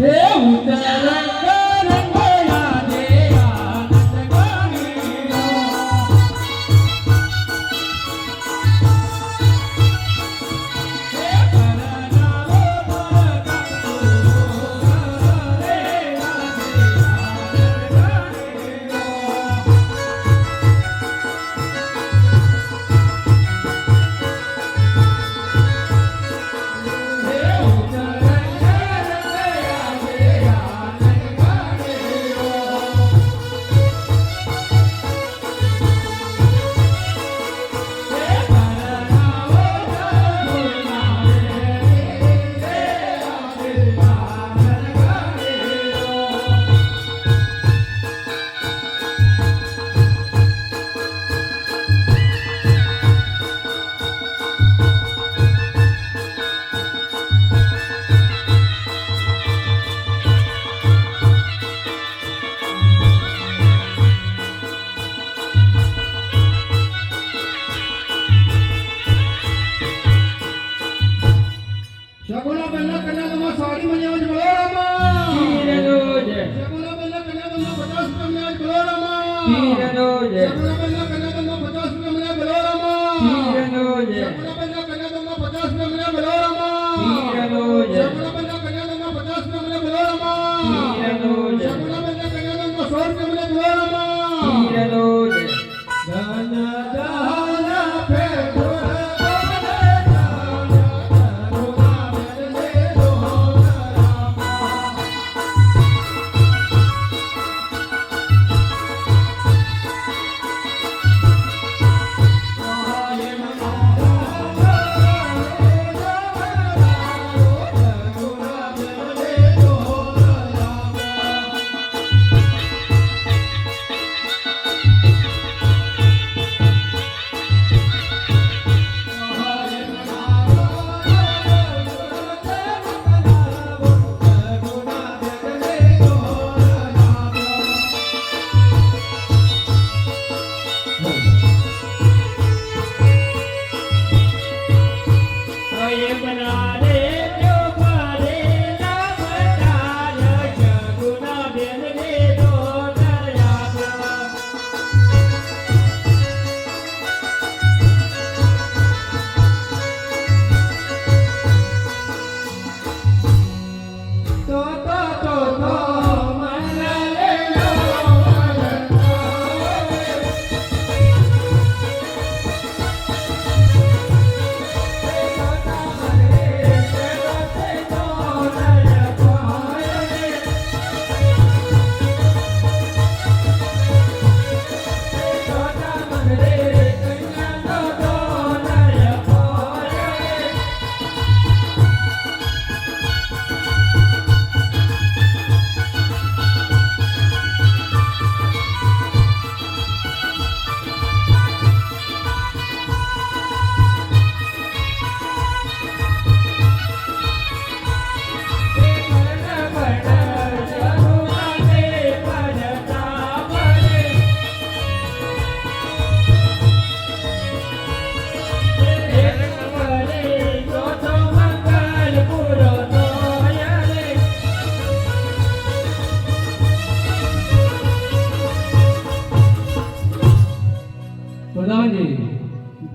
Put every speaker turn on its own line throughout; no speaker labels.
Yeah. Hallelujah.
Toda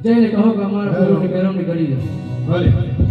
જઈને કહો કે અમારા ગુરુની બેરમની કરી દો.
ભલે